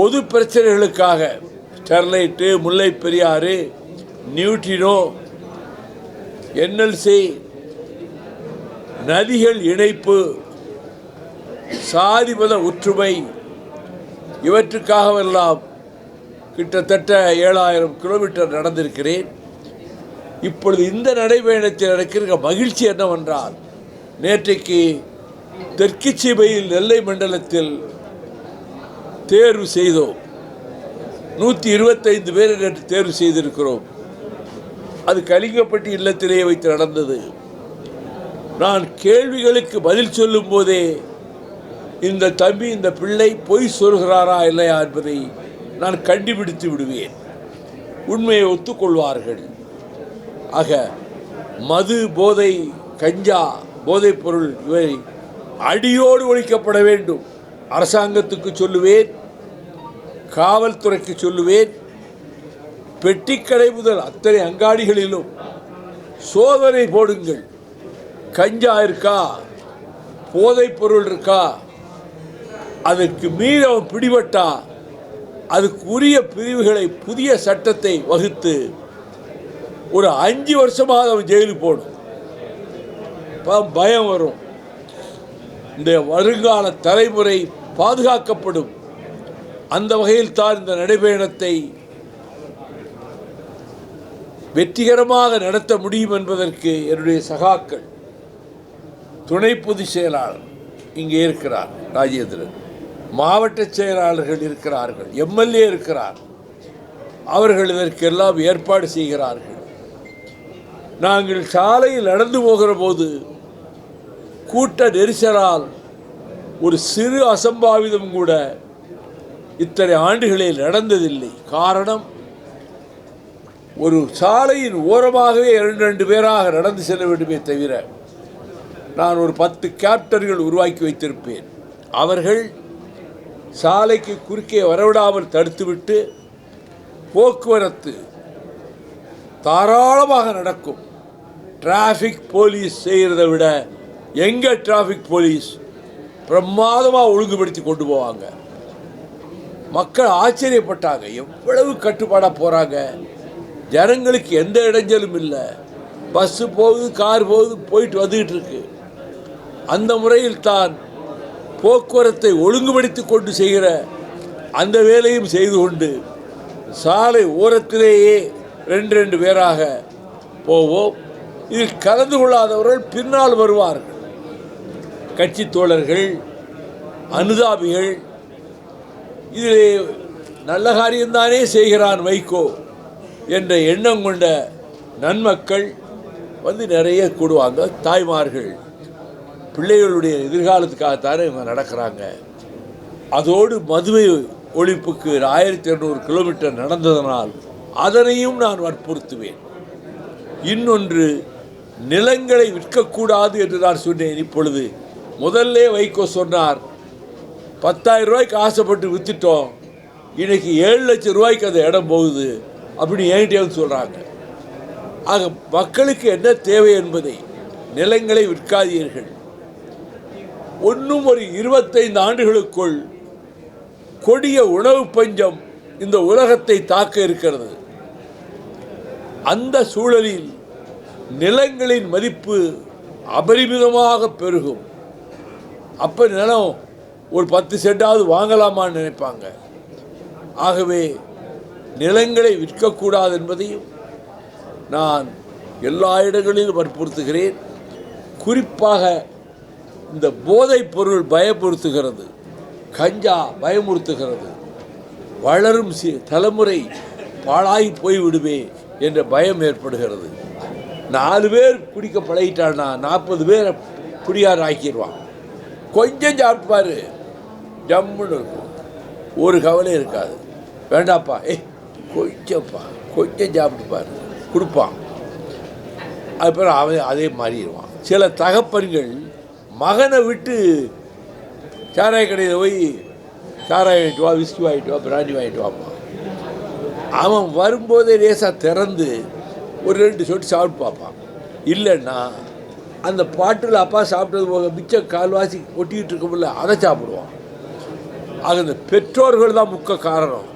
பொது பிரச்சனைகளுக்காக Sterlite Mullai Periyar neutrino NLC நதிகள் இணைப்பு சாதிமத ஒற்றுமை இவற்றுக்காகவெல்லாம் கிட்டத்தட்ட ஏழாயிரம் கிலோமீட்டர் நடந்திருக்கிறேன். இப்பொழுது இந்த நடைபயணத்தில் நடக்கிற மகிழ்ச்சி என்னவென்றால் நேற்றைக்கு தெற்கு சீமையில் நெல்லை மண்டலத்தில் தேர்வு செய்தோம். நூற்றி இருபத்தைந்து பேர் நேற்று தேர்வு செய்திருக்கிறோம். அது கலிங்கப்பட்டி இல்லத்திலேயே வைத்து நடந்தது. நான் கேள்விகளுக்கு பதில் சொல்லும் போதே இந்த தம்பி இந்த பிள்ளை பொய் சொல்கிறாரா இல்லையா என்பதை நான் கண்டுபிடித்து விடுவேன். உண்மையை ஒத்துக்கொள்வார்கள். ஆக மது போதை கஞ்சா போதைப் பொருள் இவை அடியோடு ஒழிக்கப்பட வேண்டும். அரசாங்கத்துக்கு சொல்லுவேன் காவல்துறைக்கு சொல்லுவேன் பெட்டிக்கடை முதல் அத்தனை அங்காடிகளிலும் சோதனை போடுங்கள். கஞ்சா இருக்கா? போதைப் பொருள் இருக்கா? அதற்கு மீறி அவன் பிடிபட்டா? அதுக்கு உரிய பிரிவுகளை புதிய சட்டத்தை வகுத்து ஒரு அஞ்சு வருஷமாக அவன் ஜெயிலுக்கு போடும் பயம் வரும். இந்த வருங்கால தலைமுறை பாதுகாக்கப்படும். அந்த வகையில் தான் இந்த நடைபயணத்தை வெற்றிகரமாக நடத்த முடியும் என்பதற்கு என்னுடைய சகாக்கள் துணை பொதுச் செயலாளர் இங்கே இருக்கிறார் ராஜேந்திரன். மாவட்ட செயலாளர்கள் இருக்கிறார்கள் எம்எல்ஏ இருக்கிறார். அவர்கள் இதற்கெல்லாம் ஏற்பாடு செய்கிறார்கள். நாங்கள் சாலையில் நடந்து போகிற போது கூட்ட நெரிசலால் ஒரு சிறு அசம்பாவிதம் கூட இத்தனை ஆண்டுகளில் நடந்ததில்லை. காரணம் ஒரு சாலையின் ஓரமாகவே இரண்டு ரெண்டு பேராக நடந்து செல்ல வேண்டுமே தவிர நான் ஒரு பத்து கேப்டர்கள் உருவாக்கி வைத்திருப்பேன். அவர்கள் சாலைக்கு குறுக்கே வரவிடாமல் தடுத்துவிட்டு போக்குவரத்து தாராளமாக நடக்கும். டிராஃபிக் போலீஸ் செய்கிறத விட எங்கே டிராஃபிக் போலீஸ் பிரமாதமாக ஒழுங்குபடுத்தி கொண்டு போவாங்க. மக்கள் ஆச்சரியப்பட்டாங்க. எவ்வளவு கட்டுப்பாடாக போகிறாங்க ஜனங்களுக்கு எந்த இடைஞ்சலும் இல்லை. பஸ்ஸு போகுது கார் போகுது போயிட்டு வந்துக்கிட்டு இருக்கு. அந்த முறையில் தான் போக்குவரத்தை ஒழுங்குபடுத்தி கொண்டு செய்கிற அந்த வேலையும் செய்து கொண்டு சாலை ஓரத்திலேயே ரெண்டு ரெண்டு பேராக போவோம். இதில் கலந்து கொள்ளாதவர்கள் பின்னால் வருவார்கள். கட்சி தோழர்கள் அனுதாபிகள் இதில் நல்ல காரியம்தானே செய்கிறான் வைகோ என்ற எண்ணம் கொண்ட நன்மக்கள் வந்து நிறைய கூடுவாங்க. தாய்மார்கள் பிள்ளைகளுடைய எதிர்காலத்துக்காகத்தானே இவங்க நடக்கிறாங்க. அதோடு மதுவை ஒழிப்புக்கு ஆயிரத்தி இரநூறு கிலோமீட்டர் நடந்ததனால் அதனையும் நான் வற்புறுத்துவேன். இன்னொன்று நிலங்களை விற்கக்கூடாது என்று நான் சொன்னேன். இப்பொழுது முதல்ல வைகோ சொன்னார் பத்தாயிரம் ரூபாய்க்கு ஆசைப்பட்டு விற்றுட்டோம் இன்றைக்கி ஏழு லட்சம் ரூபாய்க்கு அந்த இடம் போகுது அப்படின்னு என்கிட்ட சொல்கிறாங்க ஆக மக்களுக்கு என்ன தேவை என்பதை நிலங்களை விற்காதீர்கள். ஒன்றும் ஒரு இருபத்தைந்து ஆண்டுகளுக்குள் கொடிய உணவு பஞ்சம் இந்த உலகத்தை தாக்க இருக்கிறது. அந்த சூழலில் நிலங்களின் மதிப்பு அபரிமிதமாக பெருகும். அப்போ நிலம் ஒரு பத்து சென்டாவது வாங்கலாமான்னு நினைப்பாங்க. ஆகவே நிலங்களை விற்கக்கூடாது என்பதையும் நான் எல்லா இடங்களிலும் வற்புறுத்துகிறேன். குறிப்பாக இந்த போதைப் பொருள் பயமுறுத்துகிறது. கஞ்சா பயமுறுத்துகிறது. வளரும் சி தலைமுறை பாழாகி போய்விடுவே என்ற பயம் ஏற்படுகிறது. நாலு பேர் குடிக்க பழகிட்டான்னா நாற்பது பேரை குடியார் ஆக்கிடுவான் கொஞ்சம் சாப்பிட்டுப்பாரு ஜம்முன்னு இருக்கும். ஒரு கவலை இருக்காது. வேண்டாப்பா. ஏய் கொஞ்சப்பா கொஞ்சம் சாப்பிட்டு பாரு. கொடுப்பான். அதுக்கப்புறம் அவன் அதே மாறிடுவான். சில தகப்பன்கள் மகனை விட்டு சாராய கடையில் போய் சாராயம் வாங்கிட்டு வா விஸ்கி வாங்கிட்டு வா பிராண்டி வாங்கிட்டு வாப்பா அவன் வரும்போதே லேசாக திறந்து ஒரு ரெண்டு சொட்டு சாப்பிட்டு பார்ப்பான். இல்லைன்னா அந்த பாட்டில் அப்பா சாப்பிட்டது போக மிச்சம் கால்வாசி ஒட்டிக்கிட்டு இருக்கும்ல அதை சாப்பிடுவான். ஆக இந்த பெற்றோர்கள் தான் முக்க காரணம்.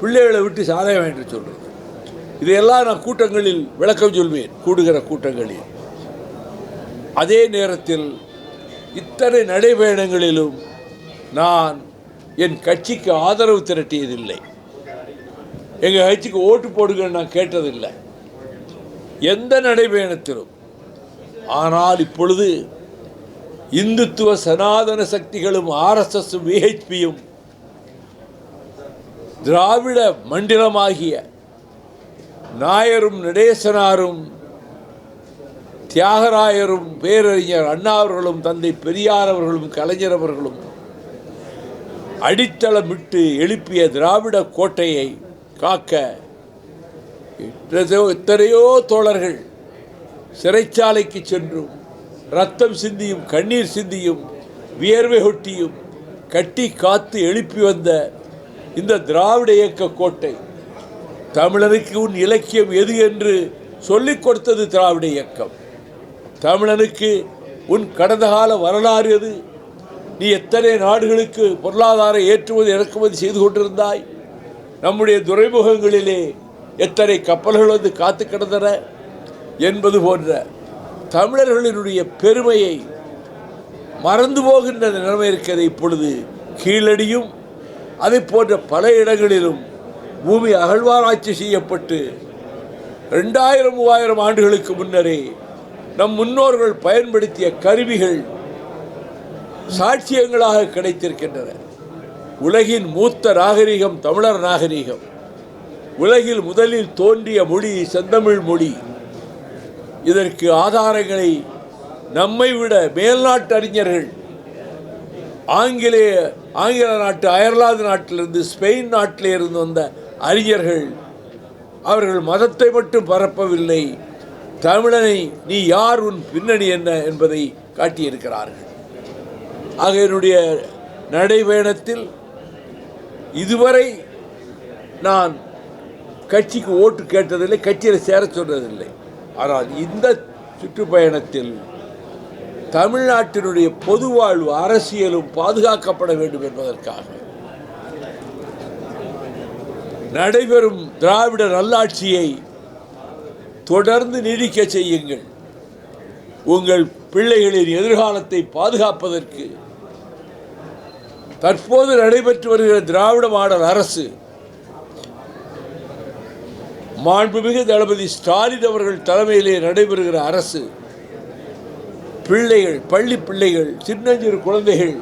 பிள்ளைகளை விட்டு சாதகம் என்று சொல்கிறது இதையெல்லாம் நான் கூட்டங்களில் விளக்கம் சொல்வேன் கூடுகிற கூட்டங்களில். அதே நேரத்தில் இத்தனை நடைபயணங்களிலும் நான் என் கட்சிக்கு ஆதரவு திரட்டியதில்லை. எங்கள் கட்சிக்கு ஓட்டு போடுங்கன்னு நான் கேட்டதில்லை. எந்த நடைபயணத்திலும். ஆனால் இப்பொழுது இந்துத்துவ சனாதன சக்திகளும் ஆர்எஸ்எஸும் விஹெச்பியும் திராவிட மண்டிலமாகிய நாயரும் நடேசனாரும் தியாகராயரும் பேரறிஞர் அண்ணாவர்களும் தந்தை பெரியார் அவர்களும் கலைஞர் அவர்களும் அடித்தளமிட்டு எழுப்பிய திராவிட கோட்டையை காக்க எத்தனையோ தோழர்கள் சிறைச்சாலைக்கு சென்றும் ரத்தம் சிந்தியும் கண்ணீர் சிந்தியும் வியர்வை ஒட்டியும் கட்டி காத்து எழுப்பி வந்த இந்த திராவிட இயக்க கோட்டை தமிழனுக்கு உன் இலக்கியம் எது என்று சொல்லிக் கொடுத்தது திராவிட இயக்கம். தமிழனுக்கு உன் கடந்த கால வரலாறு எது? நீ எத்தனை நாடுகளுக்கு பொருளாதார ஏற்றுமதி இறக்குமதி செய்து கொண்டிருந்தாய்? நம்முடைய துறைமுகங்களிலே எத்தனை கப்பல்கள் வந்து காத்து கிடந்தன என்பது போன்ற தமிழர்களினுடைய பெருமையை மறந்து போகின்ற நிலைமை இருக்கிறது. இப்பொழுது கீழடியும் அதை போன்ற பல இடங்களிலும் பூமி அகழ்வாராய்ச்சி செய்யப்பட்டு ரெண்டாயிரம் மூவாயிரம் ஆண்டுகளுக்கு முன்னரே நம் முன்னோர்கள் பயன்படுத்திய கருவிகள் சாட்சியங்களாக கிடைத்திருக்கின்றன. உலகின் மூத்த நாகரிகம் தமிழர் நாகரிகம். உலகில் முதலில் தோன்றிய மொழி செந்தமிழ் மொழி. இதற்கு ஆதாரங்களை நம்மை விட மேல்நாட்டு அறிஞர்கள் ஆங்கிலேய ஆங்கில நாட்டு அயர்லாந்து நாட்டிலிருந்து ஸ்பெயின் நாட்டிலே இருந்து வந்த அறிஞர்கள் அவர்கள் மதத்தை மட்டும் பரப்பவில்லை. தமிழனை நீ யார் உன் பின்னணி என்ன என்பதை காட்டியிருக்கிறார்கள். ஆக என்னுடைய நடைபயணத்தில் இதுவரை நான் கட்சிக்கு ஓட்டு கேட்டதில்லை கட்சியில் சேர சொன்னதில்லை ஆனால் இந்த சுற்றுப்பயணத்தில் தமிழ்நாட்டினுடைய பொது வாழ்வு அரசியலும் பாதுகாக்கப்பட வேண்டும் என்பதற்காக. நடைபெறும் திராவிட நல்லாட்சியை தொடர்ந்து நீடிக்க செய்யுங்கள். உங்கள் பிள்ளைகளின் எதிர்காலத்தை பாதுகாப்பதற்கு தற்போது நடைபெற்று வருகிற திராவிட மாடல் அரசு மாண்புமிகு தளபதி ஸ்டாலின் அவர்கள் தலைமையிலே நடைபெறுகிற அரசு பிள்ளைகள் பள்ளி பிள்ளைகள் சின்னஞ்சிறு குழந்தைகள்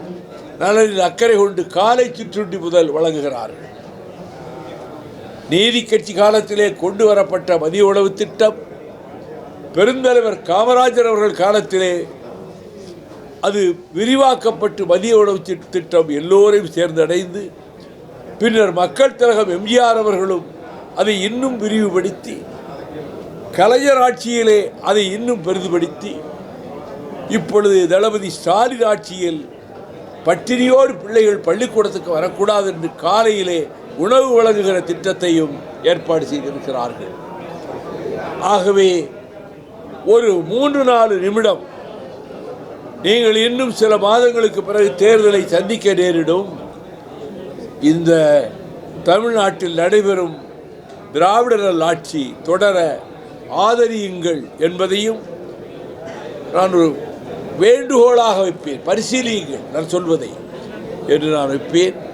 நலனில் அக்கறை கொண்டு காலை சிற்றுண்டி முதல் வழங்குகிறார்கள். நீதி கட்சி காலத்திலே கொண்டு வரப்பட்ட மதிய உணவு திட்டம் பெருந்தலைவர் காமராஜர் அவர்கள் காலத்திலே அது விரிவாக்கப்பட்டு மதிய உணவு திட்டம் எல்லோரையும் சேர்ந்தடைந்து பின்னர் மக்கள் திலகம் எம்ஜிஆர் அவர்களும் அதை இன்னும் விரிவுபடுத்தி கலைஞர் ஆட்சியிலே அதை இன்னும் பெரிதுபடுத்தி இப்பொழுது தளபதி ஸ்டாலின் ஆட்சியில் பட்டினியோடு பிள்ளைகள் பள்ளிக்கூடத்துக்கு வரக்கூடாது என்று காலையிலே உணவு வழங்குகிற திட்டத்தையும் ஏற்பாடு செய்திருக்கிறார்கள். ஆகவே ஒரு மூன்று நாலு நிமிடம் நீங்கள் இன்னும் சில மாதங்களுக்கு பிறகு தேர்தலை சந்திக்க நேரிடும். இந்த தமிழ்நாட்டில் நடைபெறும் திராவிடர் ஆட்சி தொடர ஆதரியுங்கள் என்பதையும் நான் ஒரு வேண்டுகோளாக வைப்பேன். பரிசீலியுங்கள். நான் சொல்வதை. என்று நான் வைப்பேன்.